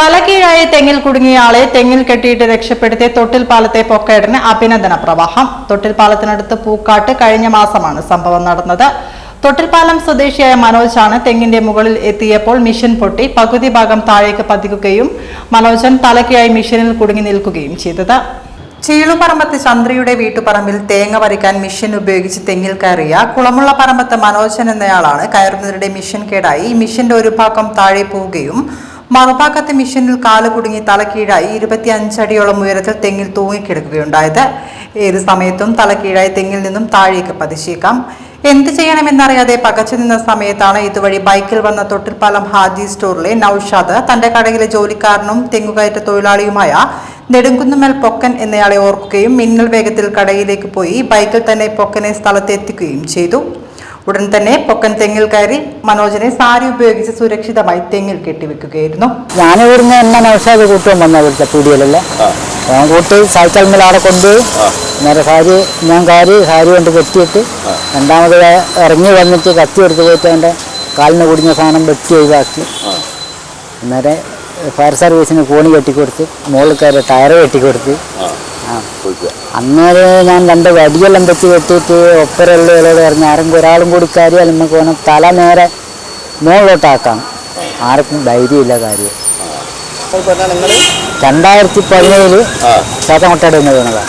തലകീഴായി തെങ്ങിൽ കുടുങ്ങിയ ആളെ തെങ്ങിൽ കെട്ടിയിട്ട് രക്ഷപ്പെടുത്തിയ തൊട്ടിൽ പാലത്തെ പൊക്കേടിന് അഭിനന്ദന പ്രവാഹം. തൊട്ടിൽ പാലത്തിനടുത്ത് പൂക്കാട്ട് കഴിഞ്ഞ മാസമാണ് സംഭവം നടന്നത്. തൊട്ടിൽപ്പാലം സ്വദേശിയായ മനോജാണ് തെങ്ങിന്റെ മുകളിൽ എത്തിയപ്പോൾ മിഷൻ പൊട്ടി പകുതി ഭാഗം താഴേക്ക് പതിക്കുകയും മനോജൻ തലക്കിയായി മിഷനിൽ കുടുങ്ങി നിൽക്കുകയും ചെയ്തത്. ചീളുപറമ്പത്ത് ചന്ദ്രയുടെ വീട്ടുപറമ്പിൽ തേങ്ങ വരയ്ക്കാൻ മിഷൻ ഉപയോഗിച്ച് തെങ്ങിൽ കയറിയ കുളമുള്ള പറമ്പത്ത് മനോജൻ എന്നയാളാണ് കയറുന്നതിനിടെ മിഷൻ കേടായി. മിഷന്റെ ഒരു ഭാഗം താഴെ പോവുകയും മറുഭാഗത്തെ മിഷനിൽ കാൽ കുടുങ്ങി തലക്കീഴായി ഇരുപത്തി അഞ്ചടിയോളം ഉയരത്തിൽ തെങ്ങിൽ തൂങ്ങിക്കിടക്കുകയുണ്ടായത്. ഏത് സമയത്തും തലക്കീഴായി തെങ്ങിൽ നിന്നും താഴേക്ക് പതിച്ചേക്കാം. എന്ത് ചെയ്യണമെന്നറിയാതെ പകച്ചു നിന്ന സമയത്താണ് ഇതുവഴി ബൈക്കിൽ വന്ന തൊട്ടിൽപ്പാലം ഹാജി സ്റ്റോറിലെ നൌഷാദ് തന്റെ കടയിലെ ജോലിക്കാരനും തെങ്ങുകയറ്റ തൊഴിലാളിയുമായ നെടുങ്കുന്നുമൽ പൊക്കൻ എന്നയാളെ ഓർക്കുകയും മിന്നൽ വേഗത്തിൽ കടയിലേക്ക് പോയി ബൈക്കിൽ തന്നെ പൊക്കനെ സ്ഥലത്തെത്തിക്കുകയും ചെയ്തു. ഉടൻ തന്നെ പൊക്കൻ തെങ്ങിൽ കയറി മനോജനെ സാരി ഉപയോഗിച്ച് സുരക്ഷിതമായി തെങ്ങിൽ കെട്ടിവെക്കുകയായിരുന്നു. ഞാൻ ഇവിടുന്ന് എന്നെ നൗഷാദ് കൂട്ടുവാൻ വന്ന ഇവിടുത്തെ പീടിയലല്ലേ ഞാൻ കൂട്ടി സൈക്കിൾ മേൽ അവിടെ കൊണ്ട് നേരെ സാരി ഞാൻ കാരി സാരി കൊണ്ട് കെട്ടിയിട്ട് രണ്ടാമത് ഇറങ്ങി വന്നിട്ട് കത്തി എടുത്ത് പോയിട്ട് എന്റെ കാലിന് കുടിഞ്ഞ സാധനം വെട്ടി ഒഴിവാക്കി. അന്നേരം ഫയർ സർവീസിന് കോണി കെട്ടിക്കൊടുത്ത് മുകളിൽ കയറി ടയർ കെട്ടിക്കൊടുത്ത്. ആ. അന്നേരം ഞാൻ രണ്ട് വടിയെല്ലാം തെറ്റി വെട്ടിയിട്ട് ഒപ്പരള്ളികളോട് പറഞ്ഞ് ആരെങ്കിലും ഒരാളും കൂടി കാര്യം നമുക്ക് വേണം തല നേരെ മുകളിലോട്ടാക്കാം. ആർക്കും ധൈര്യമില്ല കാര്യം. രണ്ടായിരത്തി പതിനേഴിൽ ശാത്തമുട്ടയുടെ നിന്ന് വീണതാ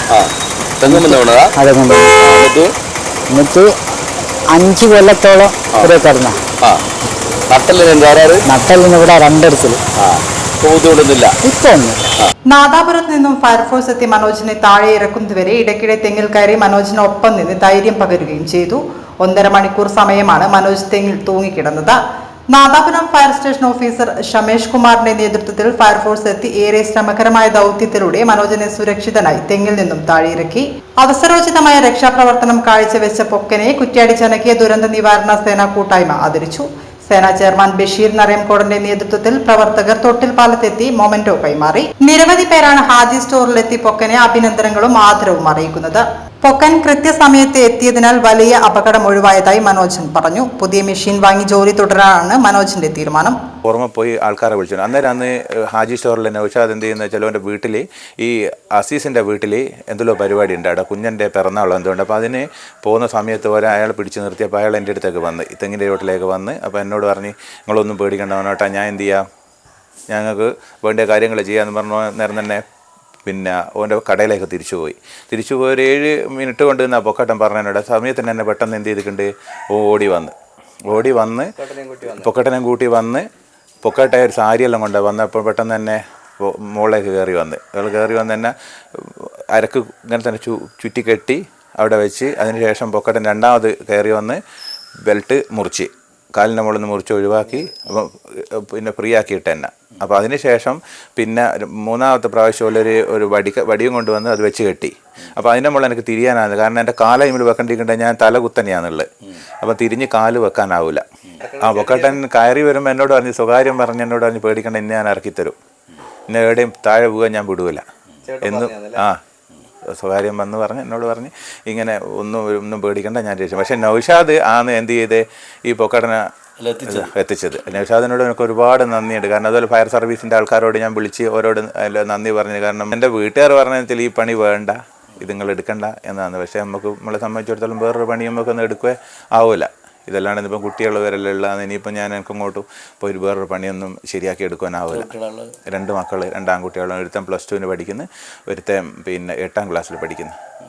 തെങ്ങുമെന്ന് വീണതാ അതുകൊണ്ട് എന്നിട്ട്? അഞ്ച് കൊല്ലത്തോളം ഒരു തരുന്ന നട്ടല്ലിന് നട്ടലിന് ഇവിടെ രണ്ടിടത്തിൽ ഒന്നും നാദാപുരത്ത് നിന്നും ഫയർഫോഴ്സ് എത്തി മനോജിനെ താഴെ ഇറക്കുന്നതുവരെ ഇടയ്ക്കിടെ തെങ്ങിൽ കയറി മനോജിനൊപ്പം നിന്ന് ധൈര്യം പകരുകയും ചെയ്തു. ഒന്നര മണിക്കൂർ സമയമാണ് മനോജ് തെങ്ങിൽ തൂങ്ങിക്കിടന്നത്. Nadapuram fire station officer Shamesh കുമാറിന്റെ നേതൃത്വത്തിൽ ഫയർഫോഴ്സ് എത്തി ഏറെ ശ്രമകരമായ ദൗത്യത്തിലൂടെ മനോജനെ സുരക്ഷിതനായി തെങ്ങിൽ നിന്നും താഴെയിറക്കി അവസരോചിതമായ രക്ഷാപ്രവർത്തനം കാഴ്ചവെച്ച പൊക്കനെ കുറ്റ്യാടി ചനക്കിയ ദുരന്ത നിവാരണ സേനാ കൂട്ടായ്മ ആദരിച്ചു. സേനാ ചെയർമാൻ ബഷീർ നരേംകോടന്റെ നേതൃത്വത്തിൽ പ്രവർത്തകർ തൊട്ടിൽ പാലത്തെത്തി മൊമെന്റോ കൈമാറി. നിരവധി പേരാണ് ഹാജി സ്റ്റോറിലെത്തി പൊക്കനെ അഭിനന്ദനങ്ങളും ആദരവും അറിയിക്കുന്നത്. പൊക്കൻ കൃത്യസമയത്ത് എത്തിയതിനാൽ വലിയ അപകടം ഒഴിവായതായി മനോജൻ പറഞ്ഞു. പുതിയ മെഷീൻ വാങ്ങി ജോലി തുടരാനാണ് മനോജിന്റെ തീരുമാനം. ഓർമ്മ പോയി ആൾക്കാരെ വിളിച്ചു അന്നേരം അന്ന് ഹാജി സ്റ്റോറിൽ നൗഷാദ് എന്ത് ചെയ്യുന്ന ചിലവന്റെ വീട്ടിൽ ഈ അസീസിന്റെ വീട്ടിൽ എന്തെല്ലോ പരിപാടി ഉണ്ട്. അവിടെ കുഞ്ഞന്റെ പിറന്നാളോ എന്തുകൊണ്ട് അപ്പോൾ അതിന് പോകുന്ന സമയത്ത് വരെ അയാൾ പിടിച്ചു നിർത്തിയപ്പോൾ അയാൾ എന്റെ അടുത്തേക്ക് വന്ന് തെങ്ങിന്റെ വീട്ടിലേക്ക് വന്ന് അപ്പോൾ എന്നോട് പറഞ്ഞ് നിങ്ങളൊന്നും പേടിക്കേണ്ട വന്നോട്ടാ ഞാൻ എന്ത് ചെയ്യാം? ഞങ്ങൾക്ക് വേണ്ട കാര്യങ്ങൾ ചെയ്യാമെന്ന് പറഞ്ഞു നേരം തന്നെ പിന്നെ ഓന്റെ കടയിലേക്ക് തിരിച്ചു പോയി തിരിച്ചു പോയി ഒരു ഏഴ് മിനിറ്റ് കൊണ്ട് നിന്ന് പൊക്കട്ടൻ പറഞ്ഞതിനോട് സമയത്തിന് തന്നെ പെട്ടെന്ന് എന്ത് ചെയ്തിട്ടുണ്ട്? ഓടി വന്ന്. ഓടി വന്ന് പൊക്കട്ടനെയും കൂട്ടി വന്ന്. പൊക്കട്ടെ ഒരു സാരിയെല്ലാം കൊണ്ട് വന്നപ്പോൾ പെട്ടെന്ന് തന്നെ മുകളിലേക്ക് കയറി വന്ന്. അയാൾ കയറി വന്ന് തന്നെ അരക്ക് ഇങ്ങനെ തന്നെ ചു ചുറ്റിക്കെട്ടി അവിടെ വെച്ച് അതിന് ശേഷം പൊക്കട്ടൻ രണ്ടാമത് കയറി വന്ന് ബെൽറ്റ് മുറിച്ച്. കാലിന്റെ മുകളിൽ നിന്ന് മുറിച്ച് ഒഴിവാക്കി പിന്നെ ഫ്രീ ആക്കിയിട്ട് തന്നെ. അപ്പോൾ അതിന് ശേഷം പിന്നെ മൂന്നാമത്തെ പ്രാവശ്യം ഒരു ഒരു വടി വടിയും കൊണ്ടുവന്ന് അത് വെച്ച് കെട്ടി. അപ്പോൾ അതിന്റെ മുകളിൽ എനിക്ക് തിരിയാനാണ് കാരണം എന്റെ കാല ഇമ്മിൽ വെക്കേണ്ടിരിക്കേണ്ട ഞാൻ തല കുത്തനെയാണുള്ളത്. അപ്പം തിരിഞ്ഞ് കാൽ വെക്കാനാവില്ല. ആ പൊക്കട്ടൻ കയറി വരുമ്പോൾ എന്നോട് പറഞ്ഞ് സ്വകാര്യം പറഞ്ഞ് എന്നോട് പറഞ്ഞ് പേടിക്കേണ്ട എന്നെ ഞാൻ ഇറക്കിത്തരും. എന്നെ എവിടെയും താഴെ പോകാൻ ഞാൻ വിടുവില്ല എന്നും ആ. സ്വകാര്യം വന്ന് പറഞ്ഞ് എന്നോട് പറഞ്ഞ് ഇങ്ങനെ ഒന്നും ഒന്നും പേടിക്കണ്ട ഞാൻ രക്ഷിച്ചു പക്ഷേ നൗഷാദ് ആണ് എന്ത് ചെയ്ത് ഈ പൊക്കടന എത്തിച്ചത്. നൗഷാദിനോട് എനിക്ക് ഒരുപാട് നന്ദിയുണ്ട്. കാരണം അതുപോലെ ഫയർ സർവീസിന്റെ ആൾക്കാരോട് ഞാൻ വിളിച്ച് അവരോട് അതിൽ നന്ദി പറഞ്ഞു. കാരണം എന്റെ വീട്ടുകാർ പറഞ്ഞാൽ ഈ പണി വേണ്ട ഇത് നിങ്ങൾ എടുക്കണ്ട എന്നാണ്. പക്ഷേ നമുക്ക് നമ്മളെ സംബന്ധിച്ചിടത്തോളം വേറൊരു പണി നമുക്കൊന്നും എടുക്കുക ആവില്ല ഇതല്ലാണ്ട് ഇപ്പം കുട്ടികൾ വരലുള്ള ഇനിയിപ്പം ഞാൻ എനിക്ക് അങ്ങോട്ടും പോയി വേറൊരു പണിയൊന്നും ശരിയാക്കി എടുക്കാനാവില്ല. രണ്ട് മക്കൾ രണ്ടാം ആൺകുട്ടികളും ഒരുത്തൻ പ്ലസ് ടുവിന് പഠിക്കുന്നു ഒരുത്തൻ പിന്നെ എട്ടാം ക്ലാസ്സിൽ പഠിക്കുന്നു.